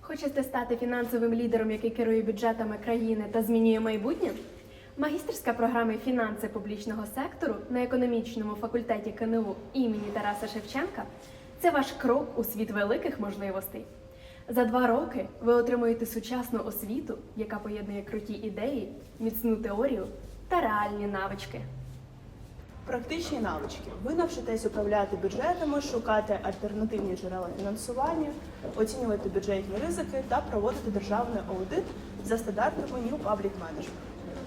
Хочете стати фінансовим лідером, який керує бюджетами країни та змінює майбутнє? Магістерська програма фінанси публічного сектору на економічному факультеті КНУ імені Тараса Шевченка це ваш крок у світ великих можливостей. За два роки ви отримуєте сучасну освіту, яка поєднує круті ідеї, міцну теорію та реальні навички. Практичні навички. Ви навчитесь управляти бюджетами, шукати альтернативні джерела фінансування, оцінювати бюджетні ризики та проводити державний аудит за стандартами New Public Management.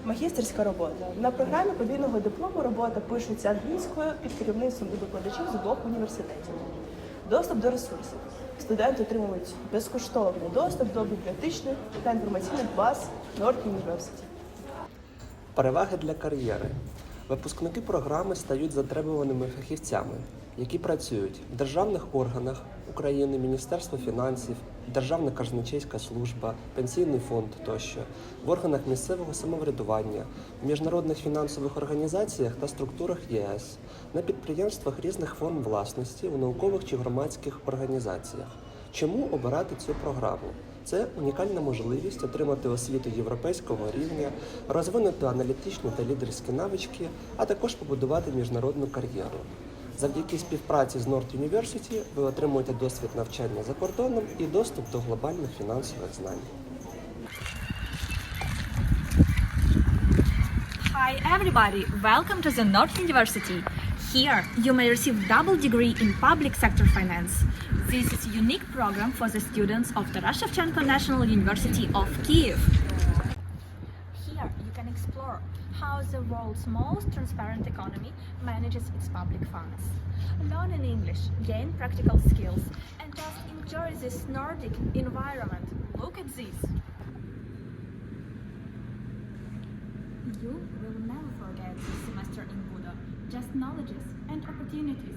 Магістерська робота. На програмі подвійного диплому робота пишеться англійською під керівництвом і викладачів з двох університетів. Доступ до ресурсів. Студенти отримують безкоштовний доступ до бібліотечних та інформаційних баз Nord University. Переваги для кар'єри. Випускники програми стають затребуваними фахівцями, які працюють в державних органах України, Міністерство фінансів, Державна казначейська служба, пенсійний фонд тощо, в органах місцевого самоврядування, в міжнародних фінансових організаціях та структурах ЄС, на підприємствах різних форм власності, у наукових чи громадських організаціях. Чому обирати цю програму? Це унікальна можливість отримати освіту європейського рівня, розвинути аналітичні та лідерські навички, а також побудувати міжнародну кар'єру. Завдяки співпраці з North University ви отримуєте досвід навчання за кордоном і доступ до глобальних фінансових знань. Hi everybody, welcome to the North University. Here you may receive double degree in public sector finance. This is a unique program for the students of Taras Shevchenko National University of Kiev. Here you can explore how the world's most transparent economy manages its public funds. Learn in English, gain practical skills, and just enjoy this Nordic environment. Look at this. You will never forget this semester in Buda. Just knowledges,